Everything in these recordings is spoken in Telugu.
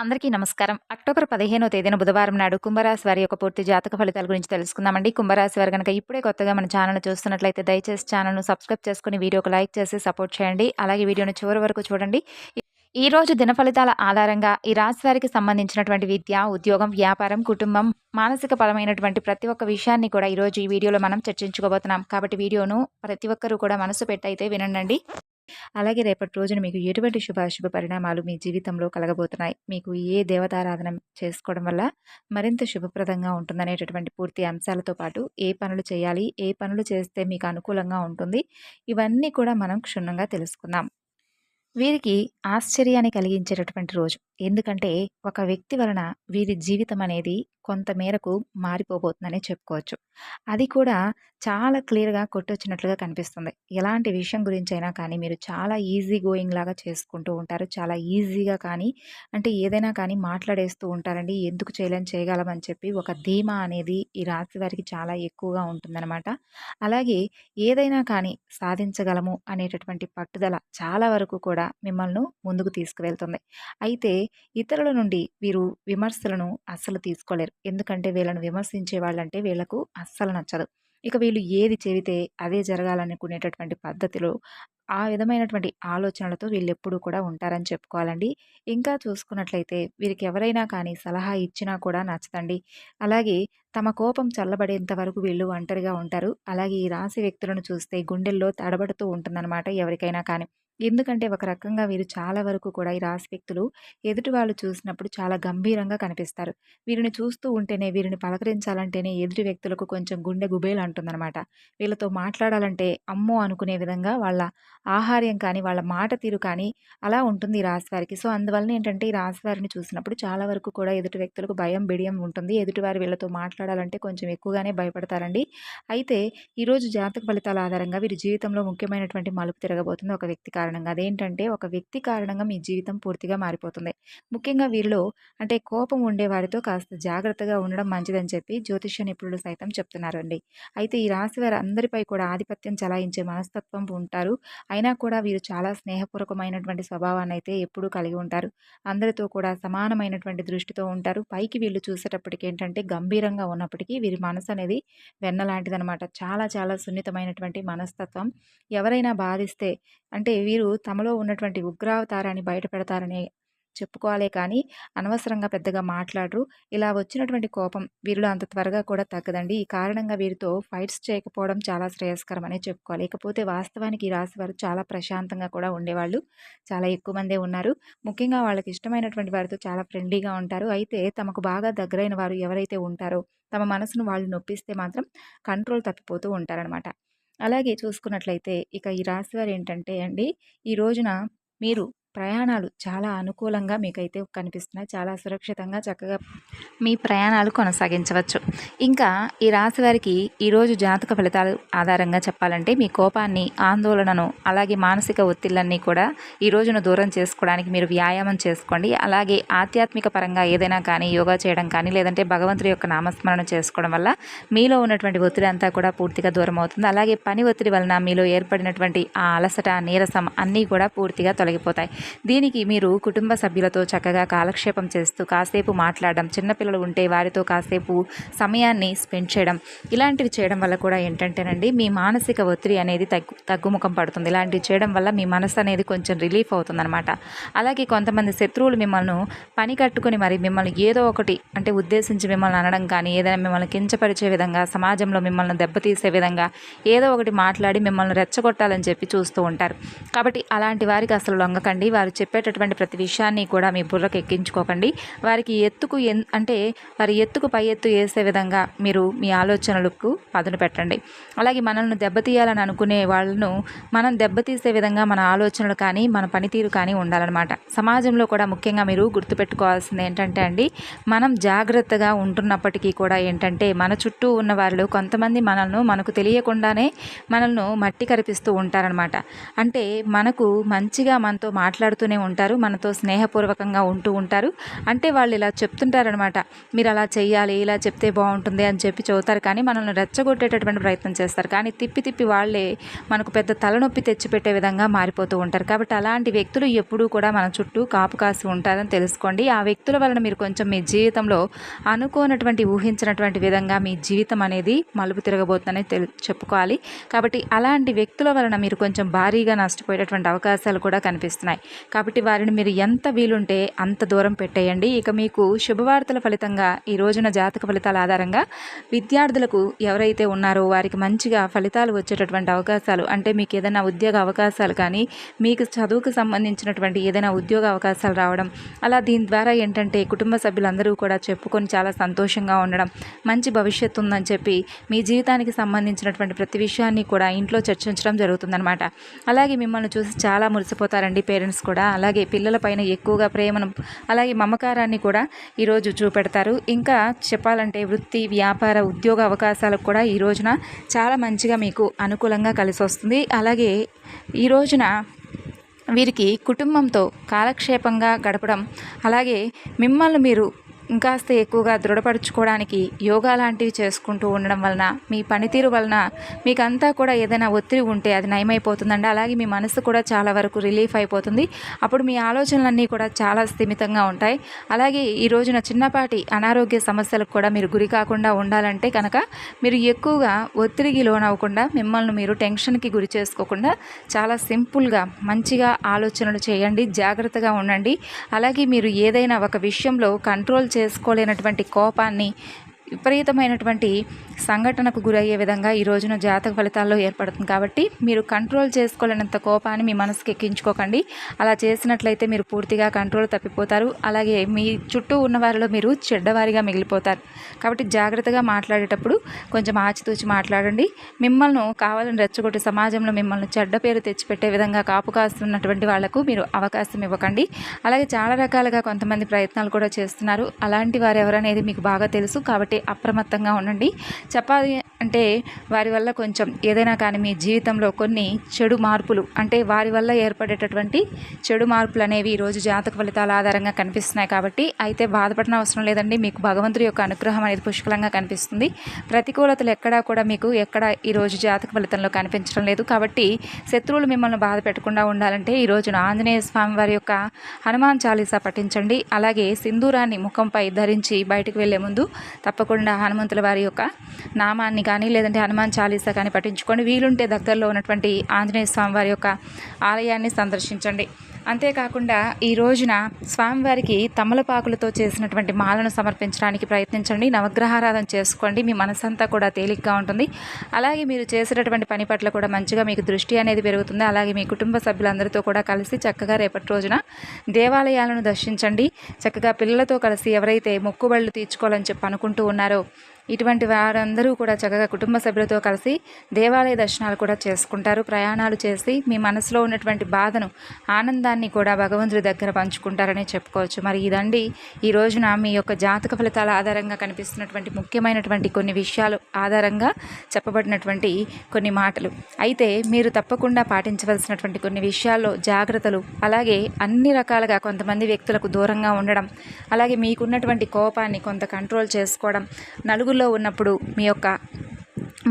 అందరికీ నమస్కారం. అక్టోబర్ పదిహేనో తేదీన బుధవారం నాడు కుంభరాశి వారి యొక్క పూర్తి జాతక ఫలితాల గురించి తెలుసుకుందామండి. కుంభరాశి వారు కనుక ఇప్పుడే కొత్తగా మన ఛానల్ చూస్తున్నట్లయితే దయచేసి ఛానల్ను సబ్స్క్రైబ్ చేసుకుని వీడియోకి లైక్ చేసి సపోర్ట్ చేయండి. అలాగే వీడియోను చివరి వరకు చూడండి. ఈ రోజు దిన ఫలితాల ఆధారంగా ఈ రాశి వారికి సంబంధించినటువంటి విద్య ఉద్యోగం వ్యాపారం కుటుంబం మానసిక పరమైనటువంటి ప్రతి ఒక్క విషయాన్ని కూడా ఈరోజు ఈ వీడియోలో మనం చర్చించుకోబోతున్నాం. కాబట్టి వీడియోను ప్రతి ఒక్కరూ కూడా మనసు పెట్టయితే వినండి అలాగే రేపటి రోజున మీకు ఎటువంటి శుభాశుభ పరిణామాలు మీ జీవితంలో కలగబోతున్నాయి? మీకు ఏ దేవతారాధన చేసుకోవడం వల్ల మరింత శుభప్రదంగా ఉంటుందనేటటువంటి పూర్తి అంశాలతో పాటు ఏ పనులు చేయాలి? ఏ పనులు చేస్తే మీకు అనుకూలంగా ఉంటుంది? ఇవన్నీ కూడా మనం క్షుణ్ణంగా తెలుసుకుందాం. వీరికి ఆశ్చర్యాన్ని కలిగించేటటువంటి రోజు. ఎందుకంటే ఒక వ్యక్తి వలన వీరి జీవితం అనేది కొంతమేరకు మారిపోబోతుందని చెప్పుకోవచ్చు. అది కూడా చాలా క్లియర్గా కొట్టొచ్చినట్లుగా కనిపిస్తుంది. ఎలాంటి విషయం గురించి అయినా కానీ మీరు చాలా ఈజీ గోయింగ్ లాగా చేసుకుంటూ ఉంటారు. చాలా ఈజీగా కానీ అంటే ఏదైనా కానీ మాట్లాడేస్తూ ఉంటారండి. ఎందుకు చేయలేం? చేయగలమని చెప్పి ఒక ధీమా అనేది ఈ రాశి వారికి చాలా ఎక్కువగా ఉంటుందన్నమాట. అలాగే ఏదైనా కానీ సాధించగలము అనేటటువంటి పట్టుదల చాలా వరకు కూడా మిమ్మల్ని ముందుకు తీసుకువెళ్తుంది. అయితే ఇతరుల నుండి వీరు విమర్శలను అస్సలు తీసుకోలేరు. ఎందుకంటే వీళ్ళను విమర్శించే వాళ్ళంటే వీళ్ళకు అస్సలు నచ్చదు. ఇక వీళ్ళు ఏది చెబితే అదే జరగాలనుకునేటటువంటి పద్ధతిలో ఆ విధమైనటువంటి ఆలోచనలతో వీళ్ళు ఎప్పుడూ కూడా ఉంటారని చెప్పుకోవాలండి. ఇంకా చూసుకున్నట్లయితే వీరికి ఎవరైనా కానీ సలహా ఇచ్చినా కూడా నచ్చదండి. అలాగే తమ కోపం చల్లబడేంత వరకు వీళ్ళు ఒంటరిగా ఉంటారు. అలాగే ఈ రాశి వ్యక్తులను చూస్తే గుండెల్లో తడబడుతూ ఉంటుందన్నమాట ఎవరికైనా కానీ. ఎందుకంటే ఒక రకంగా వీరు చాలా వరకు కూడా ఈ రాశి వ్యక్తులు ఎదుటి వాళ్ళు చూసినప్పుడు చాలా గంభీరంగా కనిపిస్తారు. వీరిని చూస్తూ ఉంటేనే వీరిని పలకరించాలంటేనే ఎదుటి వ్యక్తులకు కొంచెం గుండె గుబేలు అంటుందన్నమాట. వీళ్ళతో మాట్లాడాలంటే అమ్మో అనుకునే విధంగా వాళ్ళ ఆహార్యం కానీ వాళ్ళ మాట తీరు కానీ అలా ఉంటుంది ఈ రాశి వారికి సో అందువలన ఏంటంటే ఈ రాశి వారిని చూసినప్పుడు చాలా వరకు కూడా ఎదుటి వ్యక్తులకు భయం బిడియం ఉంటుంది. ఎదుటివారి వీళ్ళతో మాట్లాడాలంటే కొంచెం ఎక్కువగానే భయపడతారండి. అయితే ఈరోజు జాతక ఫలితాల ఆధారంగా వీరి జీవితంలో ముఖ్యమైనటువంటి మలుపు తిరగబోతుంది ఒక వ్యక్తి కారణంగా. అదేంటంటే ఒక వ్యక్తి కారణంగా మీ జీవితం పూర్తిగా మారిపోతుంది. ముఖ్యంగా వీరిలో అంటే కోపం ఉండే వారితో కాస్త జాగ్రత్తగా ఉండడం మంచిదని చెప్పి జ్యోతిష్య నిపుణులు సైతం చెప్తున్నారండి. అయితే ఈ రాశి వారి అందరిపై కూడా ఆధిపత్యం చలాయించే మనస్తత్వం ఉంటారు. అయినా కూడా వీరు చాలా స్నేహపూర్వకమైనటువంటి స్వభావాన్ని అయితే ఎప్పుడూ కలిగి ఉంటారు. అందరితో కూడా సమానమైనటువంటి దృష్టితో ఉంటారు. పైకి వీళ్ళు చూసేటప్పటికి ఏంటంటే గంభీరంగా ఉన్నప్పటికీ వీరి మనసు అనేది వెన్నలాంటిదనమాట చాలా చాలా సున్నితమైనటువంటి మనస్తత్వం. ఎవరైనా బాధిస్తే అంటే వీరు తమలో ఉన్నటువంటి ఉగ్రావతారాన్ని బయట పెడతారనే చెప్పుకోవాలే కానీ అనవసరంగా పెద్దగా మాట్లాడరు. ఇలా వచ్చినటువంటి కోపం వీరిలో అంత త్వరగా కూడా తగ్గదండి. ఈ కారణంగా వీరితో ఫైట్స్ చేయకపోవడం చాలా శ్రేయస్కరం అనే చెప్పుకోవాలి. ఇకపోతే వాస్తవానికి ఈ రాశి వారు చాలా ప్రశాంతంగా కూడా ఉండేవాళ్ళు. చాలా ఎక్కువ మందే ఉన్నారు. ముఖ్యంగా వాళ్ళకి ఇష్టమైనటువంటి వారితో చాలా ఫ్రెండ్లీగా ఉంటారు. అయితే తమకు బాగా దగ్గరైన వారు ఎవరైతే ఉంటారో తమ మనసును వాళ్ళు నొప్పిస్తే మాత్రం కంట్రోల్ తప్పిపోతూ ఉంటారనమాట అలాగే చూసుకున్నట్లయితే ఇక ఈ రాశి వారు ఏంటంటే అండి ఈ రోజున మీరు ప్రయాణాలు చాలా అనుకూలంగా మీకైతే కనిపిస్తున్నాయి. చాలా సురక్షితంగా చక్కగా మీ ప్రయాణాలు కొనసాగించవచ్చు. ఇంకా ఈ రాశి వారికి ఈరోజు జాతక ఫలితాలు ఆధారంగా చెప్పాలంటే మీ కోపాన్ని ఆందోళనను అలాగే మానసిక ఒత్తిళ్ళన్నీ కూడా ఈ రోజును దూరం చేసుకోవడానికి మీరు వ్యాయామం చేసుకోండి. అలాగే ఆధ్యాత్మిక పరంగా ఏదైనా కానీ యోగా చేయడం కానీ లేదంటే భగవంతుడి యొక్క నామస్మరణ చేసుకోవడం వల్ల మీలో ఉన్నటువంటి ఒత్తిడి అంతా కూడా పూర్తిగా దూరం అవుతుంది. అలాగే పని ఒత్తిడి వలన మీలో ఏర్పడినటువంటి ఆ అలసట నీరసం అన్నీ కూడా పూర్తిగా తొలగిపోతాయి. దీనికి మీరు కుటుంబ సభ్యులతో చక్కగా కాలక్షేపం చేస్తూ కాసేపు మాట్లాడడం చిన్నపిల్లలు ఉంటే వారితో కాసేపు సమయాన్ని స్పెండ్ చేయడం ఇలాంటివి చేయడం వల్ల కూడా ఏంటంటేనండి మీ మానసిక ఒత్తిడి అనేది తగ్గు తగ్గుముఖం పడుతుంది. ఇలాంటివి చేయడం వల్ల మీ మనసు అనేది కొంచెం రిలీఫ్ అవుతుందన్నమాట. అలాగే కొంతమంది శత్రువులు మిమ్మల్ని పని కట్టుకొని మరి మిమ్మల్ని ఏదో ఒకటి అంటే ఉద్దేశించి మిమ్మల్ని అనడం కానీ ఏదైనా మిమ్మల్ని కించపరిచే విధంగా సమాజంలో మిమ్మల్ని దెబ్బతీసే విధంగా ఏదో ఒకటి మాట్లాడి మిమ్మల్ని రెచ్చగొట్టాలని చెప్పి చూస్తూ ఉంటారు. కాబట్టి అలాంటి వారికి అసలు లొంగకండి. వారు చెప్పేటటువంటి ప్రతి విషయాన్ని కూడా మీ బుర్రకు ఎక్కించుకోకండి. వారికి ఎత్తుకు ఎన్ అంటే వారి ఎత్తుకు పై ఎత్తు వేసే విధంగా మీరు మీ ఆలోచనలకు పదును పెట్టండి. అలాగే మనల్ని దెబ్బతీయాలని అనుకునే వాళ్ళను మనం దెబ్బతీసే విధంగా మన ఆలోచనలు కానీ మన పనితీరు కానీ ఉండాలన్నమాట. సమాజంలో కూడా ముఖ్యంగా మీరు గుర్తుపెట్టుకోవాల్సింది ఏంటంటే అండి మనం జాగ్రత్తగా ఉంటున్నప్పటికీ కూడా ఏంటంటే మన చుట్టూ ఉన్న వాళ్ళు కొంతమంది మనల్ని మనకు తెలియకుండానే మనల్ని మట్టి కరిపిస్తూ ఉంటారనమాట అంటే మనకు మంచిగా మనతో మాట్లా మాట్లాడుతూనే ఉంటారు మనతో స్నేహపూర్వకంగా ఉంటూ ఉంటారు. అంటే వాళ్ళు ఇలా చెప్తుంటారనమాట మీరు అలా చెయ్యాలి ఇలా చెప్తే బాగుంటుంది అని చెప్పి చెబుతారు. కానీ మనల్ని రెచ్చగొట్టేటటువంటి ప్రయత్నం చేస్తారు. కానీ తిప్పి తిప్పి వాళ్ళే మనకు పెద్ద తలనొప్పి తెచ్చిపెట్టే విధంగా మారిపోతూ ఉంటారు. కాబట్టి అలాంటి వ్యక్తులు ఎప్పుడూ కూడా మన చుట్టూ కాపు కాసి ఉంటారని తెలుసుకోండి. ఆ వ్యక్తుల వలన మీరు కొంచెం మీ జీవితంలో అనుకోనటువంటి ఊహించినటువంటి విధంగా మీ జీవితం అనేది మలుపు తిరగబోతుందని తెలు చెప్పుకోవాలి. కాబట్టి అలాంటి వ్యక్తుల వలన మీరు కొంచెం భారీగా నష్టపోయేటటువంటి అవకాశాలు కూడా కనిపిస్తున్నాయి. కాబట్టి వారిని మీరు ఎంత వీలుంటే అంత దూరం పెట్టేయండి. ఇక మీకు శుభవార్తల ఫలితంగా ఈ రోజున జాతక ఫలితాల ఆధారంగా విద్యార్థులకు ఎవరైతే ఉన్నారో వారికి మంచిగా ఫలితాలు వచ్చేటటువంటి అవకాశాలు అంటే మీకు ఏదైనా ఉద్యోగ అవకాశాలు కానీ మీకు చదువుకు సంబంధించినటువంటి ఏదైనా ఉద్యోగ అవకాశాలు రావడం అలా దీని ద్వారా ఏంటంటే కుటుంబ సభ్యులందరూ కూడా చెప్పుకొని చాలా సంతోషంగా ఉండడం మంచి భవిష్యత్తు ఉందని చెప్పి మీ జీవితానికి సంబంధించినటువంటి ప్రతి విషయాన్ని కూడా ఇంట్లో చర్చించడం జరుగుతుందనమాట అలాగే మిమ్మల్ని చూసి చాలా మురిసిపోతారండి పేరెంట్స్ కూడా అలాగే పిల్లలపైన ఎక్కువగా ప్రేమను అలాగే మమకారాన్ని కూడా ఈరోజు చూపెడతారు. ఇంకా చెప్పాలంటే వృత్తి వ్యాపార ఉద్యోగ అవకాశాలకు కూడా ఈ రోజున చాలా మంచిగా మీకు అనుకూలంగా కలిసి వస్తుంది. అలాగే ఈ రోజున వీరికి కుటుంబంతో కాలక్షేపంగా గడపడం అలాగే మిమ్మల్ని మీరు ఇంకాస్త ఎక్కువగా దృఢపరచుకోవడానికి యోగా లాంటివి చేసుకుంటూ ఉండడం వలన మీ పనితీరు వలన మీకంతా కూడా ఏదైనా ఒత్తిడి ఉంటే అది నయమైపోతుందండి. అలాగే మీ మనసు కూడా చాలా వరకు రిలీఫ్ అయిపోతుంది. అప్పుడు మీ ఆలోచనలన్నీ కూడా చాలా స్థిమితంగా ఉంటాయి. అలాగే ఈ రోజున చిన్నపాటి అనారోగ్య సమస్యలకు కూడా మీరు గురి కాకుండా ఉండాలంటే కనుక మీరు ఎక్కువగా ఒత్తిడికి లోనవ్వకుండా మిమ్మల్ని మీరు టెన్షన్కి గురి చేసుకోకుండా చాలా సింపుల్గా మంచిగా ఆలోచనలు చేయండి. జాగ్రత్తగా ఉండండి. అలాగే మీరు ఏదైనా ఒక విషయంలో కంట్రోల్ చేసుకోలేనటువంటి కోపాన్ని విపరీతమైనటువంటి సంఘటనకు గురయ్యే విధంగా ఈ రోజున జాతక ఫలితాల్లో ఏర్పడుతుంది. కాబట్టి మీరు కంట్రోల్ చేసుకోలేనంత కోపాన్ని మీ మనసుకి ఎక్కించుకోకండి. అలా చేసినట్లయితే మీరు పూర్తిగా కంట్రోల్ తప్పిపోతారు. అలాగే మీ చుట్టూ ఉన్న వారిలో మీరు చెడ్డవారిగా మిగిలిపోతారు. కాబట్టి జాగ్రత్తగా మాట్లాడేటప్పుడు కొంచెం ఆచితూచి మాట్లాడండి. మిమ్మల్ని కావాలని రెచ్చగొట్టి సమాజంలో మిమ్మల్ని చెడ్డ పేరు తెచ్చిపెట్టే విధంగా కాపు కాస్తున్నటువంటి వాళ్ళకు మీరు అవకాశం ఇవ్వకండి. అలాగే చాలా రకాలుగా కొంతమంది ప్రయత్నాలు కూడా చేస్తున్నారు. అలాంటి వారు ఎవరనేది మీకు బాగా తెలుసు. కాబట్టి అప్రమత్తంగా ఉండండి. చపాతీ అంటే వారి వల్ల కొంచెం ఏదైనా కానీ మీ జీవితంలో కొన్ని చెడు మార్పులు అంటే వారి వల్ల ఏర్పడేటటువంటి చెడు మార్పులు అనేవి ఈరోజు జాతక ఫలితాల ఆధారంగా కనిపిస్తున్నాయి కాబట్టి అయితే బాధపడిన అవసరం లేదండి. మీకు భగవంతుడి యొక్క అనుగ్రహం అనేది పుష్కలంగా కనిపిస్తుంది. ప్రతికూలతలు ఎక్కడా కూడా మీకు ఎక్కడ ఈరోజు జాతక ఫలితంలో కనిపించడం లేదు. కాబట్టి శత్రువులు మిమ్మల్ని బాధ పెట్టకుండా ఉండాలంటే ఈ రోజున ఆంజనేయ స్వామి వారి యొక్క హనుమాన్ చాలీసా పఠించండి. అలాగే సింధూరాన్ని ముఖంపై ధరించి బయటకు వెళ్ళే ముందు తప్పకుండా హనుమంతుల వారి యొక్క నామాన్ని కానీ లేదంటే హనుమాన్ చాలీసా కానీ పఠించుకొని వీలుంటే దగ్గరలో ఉన్నటువంటి ఆంజనేయ స్వామి వారి యొక్క ఆలయాన్ని సందర్శించండి. అంతేకాకుండా ఈ రోజున స్వామివారికి తమలపాకులతో చేసినటువంటి మాలను సమర్పించడానికి ప్రయత్నించండి నవగ్రహారాధన చేసుకోండి మీ మనసంతా కూడా తేలిగ్గా ఉంటుంది. అలాగే మీరు చేసేటటువంటి పని పట్ల కూడా మంచిగా మీకు దృష్టి అనేది పెరుగుతుంది. అలాగే మీ కుటుంబ సభ్యులందరితో కూడా కలిసి చక్కగా రేపటి రోజున దేవాలయాలను దర్శించండి. చక్కగా పిల్లలతో కలిసి ఎవరైతే మొక్కుబళ్ళు తీర్చుకోవాలని చెప్పి అనుకుంటూ ఉన్నారో ఇటువంటి వారందరూ కూడా చక్కగా కుటుంబ సభ్యులతో కలిసి దేవాలయ దర్శనాలు కూడా చేసుకుంటారు. ప్రయాణాలు చేసి మీ మనసులో ఉన్నటువంటి బాధను ఆనందాన్ని కూడా భగవంతుడి దగ్గర పంచుకుంటారని చెప్పుకోవచ్చు. మరి ఇదండి ఈ రోజున మీ యొక్క జాతక ఫలితాల ఆధారంగా కనిపిస్తున్నటువంటి ముఖ్యమైనటువంటి కొన్ని విషయాలు ఆధారంగా చెప్పబడినటువంటి కొన్ని మాటలు. అయితే మీరు తప్పకుండా పాటించవలసినటువంటి కొన్ని విషయాల్లో జాగ్రత్తలు అలాగే అన్ని రకాలుగా కొంతమంది వ్యక్తులకు దూరంగా ఉండడం అలాగే మీకున్నటువంటి కోపాన్ని కొంత కంట్రోల్ చేసుకోవడం నలుగురు ఉన్నప్పుడు మీ యొక్క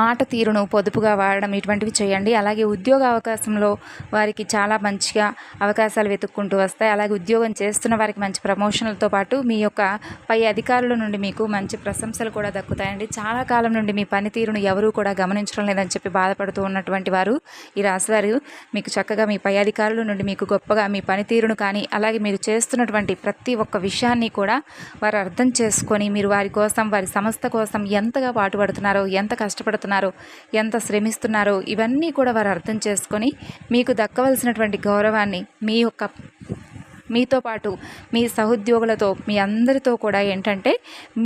మాట తీరును పొదుపుగా వాడడం ఇటువంటివి చేయండి. అలాగే ఉద్యోగ అవకాశంలో వారికి చాలా మంచిగా అవకాశాలు వెతుక్కుంటూ వస్తాయి. అలాగే ఉద్యోగం చేస్తున్న వారికి మంచి ప్రమోషన్లతో పాటు మీ యొక్క పై అధికారుల నుండి మీకు మంచి ప్రశంసలు కూడా దక్కుతాయండి. చాలా కాలం నుండి మీ పనితీరును ఎవరూ కూడా గమనించడం లేదని చెప్పి బాధపడుతూ ఉన్నటువంటి వారు ఈ రాశివారు. మీకు చక్కగా మీ పై అధికారుల నుండి మీకు గొప్పగా మీ పనితీరును కానీ అలాగే మీరు చేస్తున్నటువంటి ప్రతి ఒక్క విషయాన్ని కూడా వారు అర్థం చేసుకొని మీరు వారి కోసం వారి సంస్థ కోసం ఎంతగా పాటుపడుతున్నారో ఎంత కష్టపడుతున్నారో కష్టపడుతున్నారో ఎంత శ్రమిస్తున్నారో ఇవన్నీ కూడా వారు అర్థం చేసుకొని మీకు దక్కవలసినటువంటి గౌరవాన్ని మీ యొక్క మీతో పాటు మీ సహోద్యోగులతో మీ అందరితో కూడా ఏంటంటే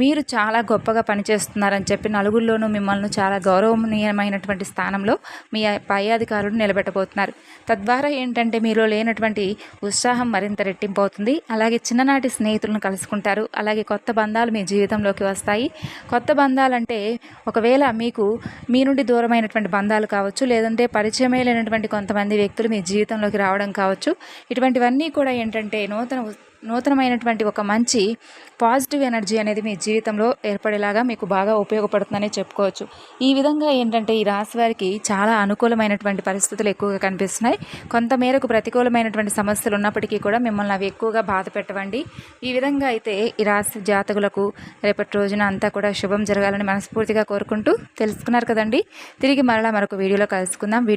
మీరు చాలా గొప్పగా పనిచేస్తున్నారని చెప్పి నలుగురిలోనూ మిమ్మల్ని చాలా గౌరవనీయమైనటువంటి స్థానంలో మీ పై అధికారులు నిలబెట్టబోతున్నారు. తద్వారా ఏంటంటే మీలో లేనటువంటి ఉత్సాహం మరింత రెట్టింపు అవుతుంది అలాగే చిన్ననాటి స్నేహితులను కలుసుకుంటారు. అలాగే కొత్త బంధాలు మీ జీవితంలోకి వస్తాయి. కొత్త బంధాలంటే ఒకవేళ మీకు మీ నుండి దూరమైనటువంటి బంధాలు కావచ్చు లేదంటే పరిచయమే లేనటువంటి కొంతమంది వ్యక్తులు మీ జీవితంలోకి రావడం కావచ్చు. ఇటువంటివన్నీ కూడా ఏంటంటే అంటే నూతన నూతనమైనటువంటి ఒక మంచి పాజిటివ్ ఎనర్జీ అనేది మీ జీవితంలో ఏర్పడేలాగా మీకు బాగా ఉపయోగపడుతుందని చెప్పుకోవచ్చు. ఈ విధంగా ఏంటంటే ఈ రాశి వారికి చాలా అనుకూలమైనటువంటి పరిస్థితులు ఎక్కువగా కనిపిస్తున్నాయి. కొంతమేరకు ప్రతికూలమైనటువంటి సమస్యలు ఉన్నప్పటికీ కూడా మిమ్మల్ని అవి ఎక్కువగా బాధ పెట్టవండి. ఈ విధంగా అయితే ఈ రాశి జాతకులకు రేపటి రోజున అంతా కూడా శుభం జరగాలని మనస్ఫూర్తిగా కోరుకుంటూ తెలుసుకున్నారు కదండి. తిరిగి మరలా మరొక వీడియోలో కలుసుకుందాం. వీడియో